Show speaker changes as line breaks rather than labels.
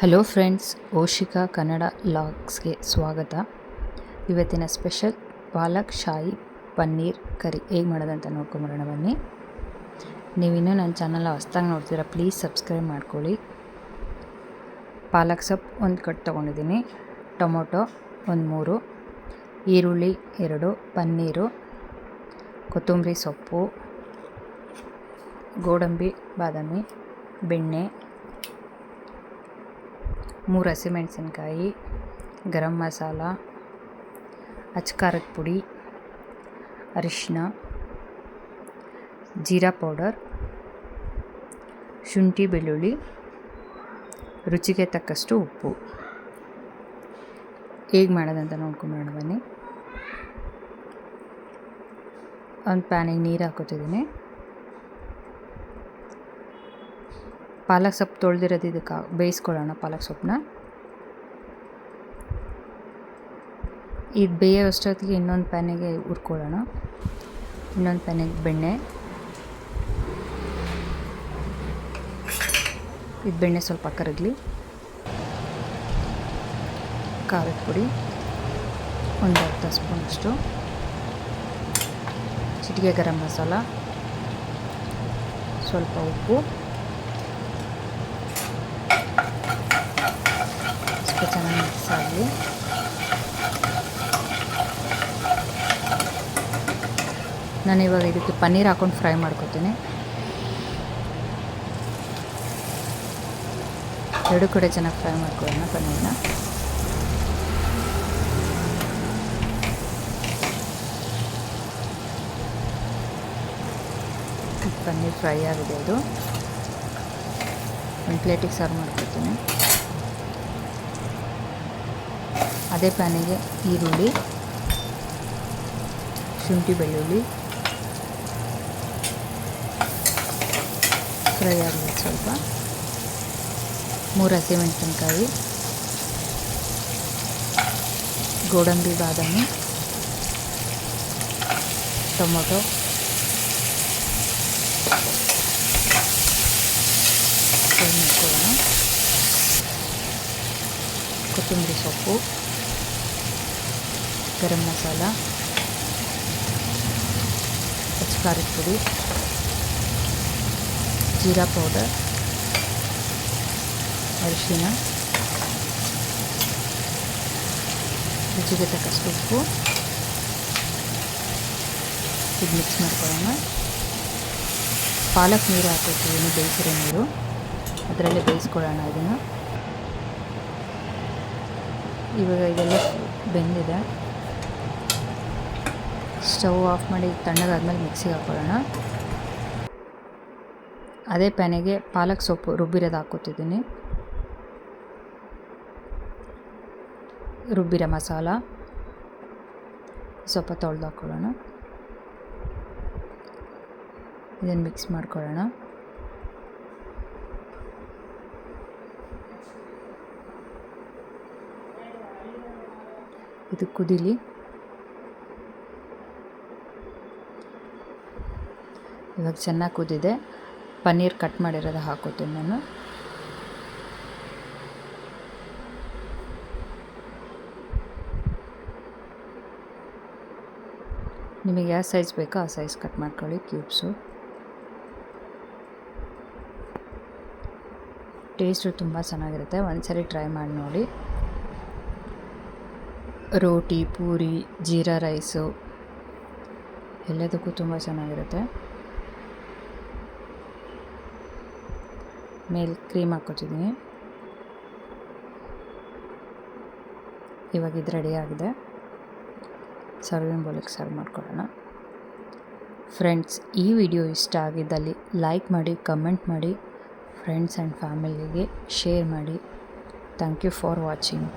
Hello friends Oshika Kannada ಲಾಗ್ಸ್ಗೆ ಸ್ವಾಗತ. ಇವತ್ತಿನ ಸ್ಪೆಷಲ್ ಪಾಲಕ್, ಶಾಯಿ, ಪನ್ನೀರ್ ಕರಿ ಹೇಗೆ ಮಾಡೋದಂತ ನೋಡ್ಕೊಂಬರೋಣ ಬನ್ನಿ. ನೀವಿನ್ನೂ ನನ್ನ ಚಾನಲ್ನ ಹೊಸ್ದಾಗಿ ನೋಡ್ತೀರಾ ಪ್ಲೀಸ್ ಸಬ್ಸ್ಕ್ರೈಬ್ ಮಾಡ್ಕೊಳ್ಳಿ. ಪಾಲಕ್ ಸೊಪ್ಪು ಒಂದು ಕಟ್ ತೊಗೊಂಡಿದ್ದೀನಿ. ಟೊಮೊಟೊ ಒಂದು ಮೂರು, ಈರುಳ್ಳಿ ಎರಡು, ಪನ್ನೀರು, ಕೊತ್ತಂಬರಿ ಸೊಪ್ಪು, ಗೋಡಂಬಿ, ಬಾದಾಮಿ, ಬೆಣ್ಣೆ ಮೂರು ಹಸಿಮೆಣಸಿನ್ಕಾಯಿ ಗರಂ ಮಸಾಲ ಅಚ್ಕಾರದ ಪುಡಿ ಅರಿಶಿನ ಜೀರಾ ಪೌಡರ್, ಶುಂಠಿ ಬೆಳ್ಳುಳ್ಳಿ, ರುಚಿಗೆ ತಕ್ಕಷ್ಟು ಉಪ್ಪು. ಹೇಗೆ ಮಾಡೋದಂತ ನೋಡ್ಕೊಂಡು ಬನ್ನಿ. ಒಂದು ಪ್ಯಾನಿಗೆ ನೀರು ಹಾಕೋತಿದ್ದೀನಿ. ಪಾಲಕ್ ಸೊಪ್ಪು ತೊಳೆದಿರೋದು ಇದಕ್ಕೆ ಬೇಯಿಸ್ಕೊಳ್ಳೋಣ ಪಾಲಕ್ ಸೊಪ್ಪನ್ನ. ಇದು ಬೇಯೋ ಅಷ್ಟೊತ್ತಿಗೆ ಇನ್ನೊಂದು ಪ್ಯಾನಿಗೆ ಹುರ್ಕೊಳ್ಳೋಣ. ಇನ್ನೊಂದು ಪ್ಯಾನಿಗೆ ಬೆಣ್ಣೆ. ಇದು ಬೆಣ್ಣೆ ಸ್ವಲ್ಪ ಕರಗಲಿ. ಖಾರದ ಪುಡಿ. ಒಂದು ಅರ್ಧ ಸ್ಪೂನಷ್ಟು ಚಿಟಿಗೆ ಗರಂ ಮಸಾಲ. ಸ್ವಲ್ಪ ಉಪ್ಪು. ಸ್ವಲ್ಪ ಚೆನ್ನಾಗಿ ಮಿಕ್ಸ್ ಆಗಲಿ ನಾನು ಇವಾಗ ಇದಕ್ಕೆ ಪನ್ನೀರ್ ಹಾಕೊಂಡು ಫ್ರೈ ಮಾಡ್ಕೊತೀನಿ. ಎರಡು ಕಡೆ ಚೆನ್ನಾಗಿ ಫ್ರೈ ಮಾಡ್ಕೊಳ್ಳೋಣ ಪನ್ನೀರ್ನ. ಪನ್ನೀರ್ ಫ್ರೈ ಆಗಿದೆ ಅದು. ಒಂದು ಪ್ಲೇಟಿಗೆ ಸರ್ವ್ ಮಾಡ್ಕೊತೀನಿ. ಅದೇ ಪ್ಯಾನಿಗೆ ಈರುಳ್ಳಿ, ಶುಂಠಿ ಬೆಳ್ಳುಳ್ಳಿ, ಫ್ರೈ ಆಗಲಿ ಸ್ವಲ್ಪ ಮೂರು ಹಸಿಮೆಣಸಿನ್ಕಾಯಿ, ಗೋಡಂಬಿ, ಬಾದಾಮಿ, ಟೊಮೊಟೊ ಫ್ರೈ ಮಾಡ್ಕೊಳ್ಳೋಣ ಕೊತ್ತಂಬರಿ ಸೊಪ್ಪು ಗರಂ ಮಸಾಲ ಖಾರದ ಪುಡಿ, ಜೀರಾ ಪೌಡರ್, ಅರಿಶಿನ, ರುಚಿಗೆ ತಕ್ಕಷ್ಟು ಉಪ್ಪು. ಇದು ಮಿಕ್ಸ್ ಮಾಡ್ಕೊಳ್ಳೋಣ. ಪಾಲಕ್ ನೀರು ಹಾಕೋತೀವಿ ಬೇಯಿಸಿರೋ ನೀರು, ಅದರಲ್ಲೇ ಬೇಯಿಸ್ಕೊಳ್ಳೋಣ ಇದನ್ನು. ಇವಾಗ ಇದೆಲ್ಲ ಬೆಂದಿದೆ. ಸ್ಟವ್ ಆಫ್ ಮಾಡಿ ತಣ್ಣಗಾದ್ಮೇಲೆ ಮಿಕ್ಸಿಗೆ ಹಾಕೊಳ್ಳೋಣ ಅದೇ ಪ್ಯಾನಿಗೆ ಪಾಲಕ್ ಸೊಪ್ಪು ರುಬ್ಬಿರೋದು ಹಾಕೋತಿದ್ದೀನಿ ರುಬ್ಬಿರೋ ಮಸಾಲ ಸ್ವಲ್ಪ ತೊಳೆದು ಹಾಕ್ಕೊಳ್ಳೋಣ. ಇದನ್ನು ಮಿಕ್ಸ್ ಮಾಡ್ಕೊಳ್ಳೋಣ. ಇದು ಕುದೀಲಿ. ಇವಾಗ ಚೆನ್ನಾಗಿ ಕುದಿದೆ. ಪನ್ನೀರ್ ಕಟ್ ಮಾಡಿರೋದು ಹಾಕೋತೀನಿ ನಾನು. ನಿಮಗೆ ಯಾವ ಸೈಜ್ ಬೇಕೋ ಆ ಸೈಜ್ ಕಟ್ ಮಾಡ್ಕೊಳ್ಳಿ ಕ್ಯೂಬ್ಸು. ಟೇಸ್ಟು ತುಂಬ ಚೆನ್ನಾಗಿರುತ್ತೆ. ಒಂದ್ಸರಿ ಟ್ರೈ ಮಾಡಿ ನೋಡಿ. ರೋಟಿ, ಪೂರಿ, ಜೀರಾ ರೈಸು ಎಲ್ಲದಕ್ಕೂ ತುಂಬ ಚೆನ್ನಾಗಿರುತ್ತೆ. ಮೇಲೆ ಕ್ರೀಮ್ ಹಾಕ್ಕೊತಿದ್ದೀನಿ ಇವಾಗ ಇದು ರೆಡಿ ಆಗಿದೆ. ಸರ್ವಿಂಗ್ ಬೌಲಿಗೆ ಸರ್ವ್ ಮಾಡ್ಕೊಳ್ಳೋಣ. ಫ್ರೆಂಡ್ಸ್ ಈ ವಿಡಿಯೋ ಇಷ್ಟ ಆಗಿದ್ದಲ್ಲಿ ಲೈಕ್ ಮಾಡಿ ಕಮೆಂಟ್ ಮಾಡಿ ಫ್ರೆಂಡ್ಸ್ ಆ್ಯಂಡ್ ಫ್ಯಾಮಿಲಿಗೆ ಶೇರ್ ಮಾಡಿ. Thank you for watching